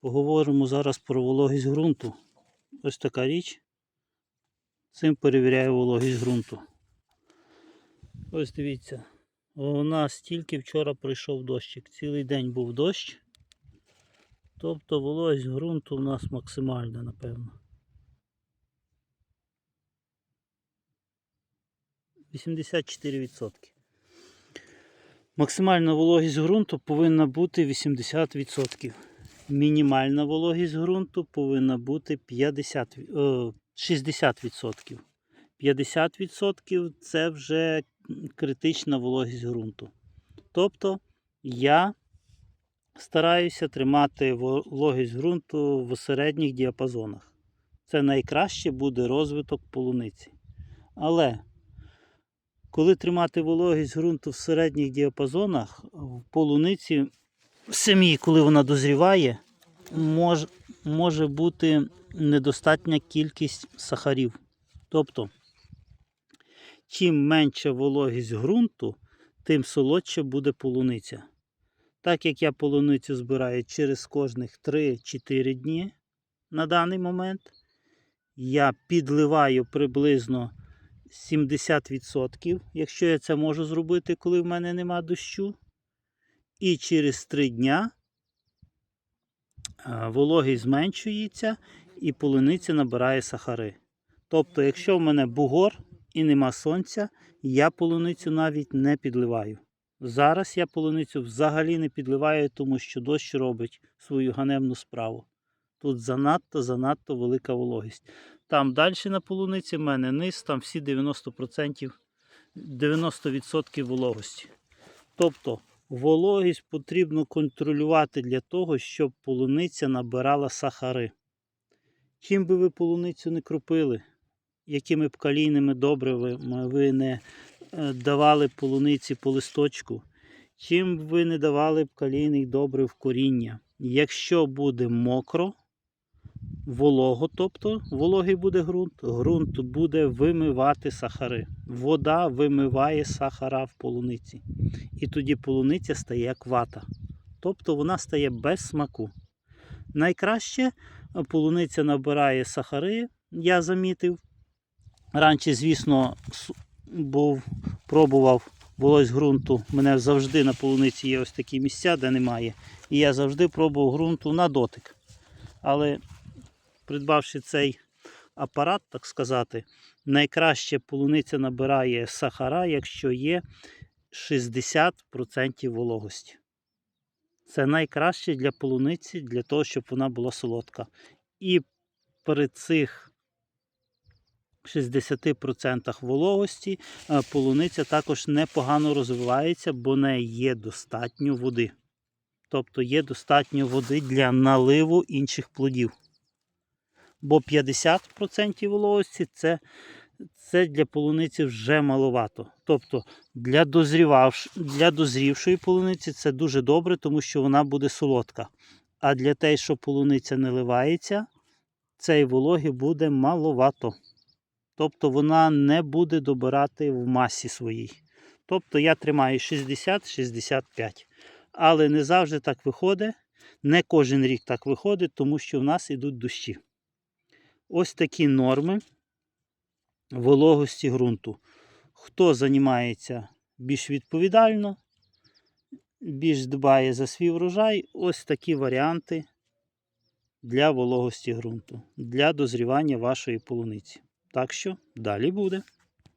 Поговоримо зараз про вологість ґрунту. Ось така річ. Цим перевіряю вологість ґрунту. Ось дивіться. У нас тільки вчора прийшов дощик. Цілий день був дощ. Тобто вологість ґрунту у нас максимальна, напевно. 84%. Максимальна вологість ґрунту повинна бути 80%. Мінімальна вологість ґрунту повинна бути 50, е, 60%. 50% це вже критична вологість ґрунту. Тобто я стараюся тримати вологість ґрунту в середніх діапазонах. Це найкраще буде розвиток полуниці. Але коли тримати вологість ґрунту в середніх діапазонах, в полуниці самій, коли вона дозріває, мож, може бути недостатня кількість сахарів. Тобто, чим менша вологість ґрунту, тим солодша буде полуниця. Так як я полуницю збираю через кожних 3-4 дні на даний момент, я підливаю приблизно 70%, якщо я це можу зробити, коли в мене нема дощу. І через 3 дня вологість зменшується і полуниця набирає сахари. Тобто, якщо в мене бугор і нема сонця, я полуницю навіть не підливаю. Зараз я полуницю взагалі не підливаю, тому що дощ робить свою ганебну справу. Тут занадто занадто велика вологість. Там далі на полуниці в мене низ, там всі 90%, 90% вологості. Тобто вологість потрібно контролювати для того, щоб полуниця набирала сахари. Чим би ви полуницю не кропили, якими б калійними добривами ви не е, давали полуниці по листочку, чим б ви не давали б калійних добрив коріння. Якщо буде мокро, волого, тобто вологий буде ґрунт, ґрунт буде вимивати сахари. Вода вимиває сахара в полуниці. І тоді полуниця стає як вата. Тобто вона стає без смаку. Найкраще полуниця набирає сахари, я замітив. Раніше, звісно, був, пробував вологість ґрунту. У мене завжди на полуниці є ось такі місця, де немає. І я завжди пробував ґрунту на дотик. Але придбавши цей апарат, так сказати, найкраще полуниця набирає сахара, якщо є 60% вологості. Це найкраще для полуниці, для того, щоб вона була солодка. І при цих 60% вологості е, полуниця також непогано розвивається, бо в неї є достатньо води. Тобто є достатньо води для наливу інших плодів. Бо 50% вологості це, це для полуниці вже маловато. Тобто для, дозрівавш, для дозрівшої полуниці це дуже добре, тому що вона буде солодка. А для те, що полуниця не ливається, цієї вологи буде маловато. Тобто вона не буде добирати в масі своїй. Тобто я тримаю 60-65. Але не завжди так виходить. Не кожен рік так виходить, тому що в нас йдуть дощі. Ось такі норми вологості ґрунту. Хто займається більш відповідально, більш дбає за свій врожай, ось такі варіанти для вологості ґрунту, для дозрівання вашої полуниці. Так що далі буде.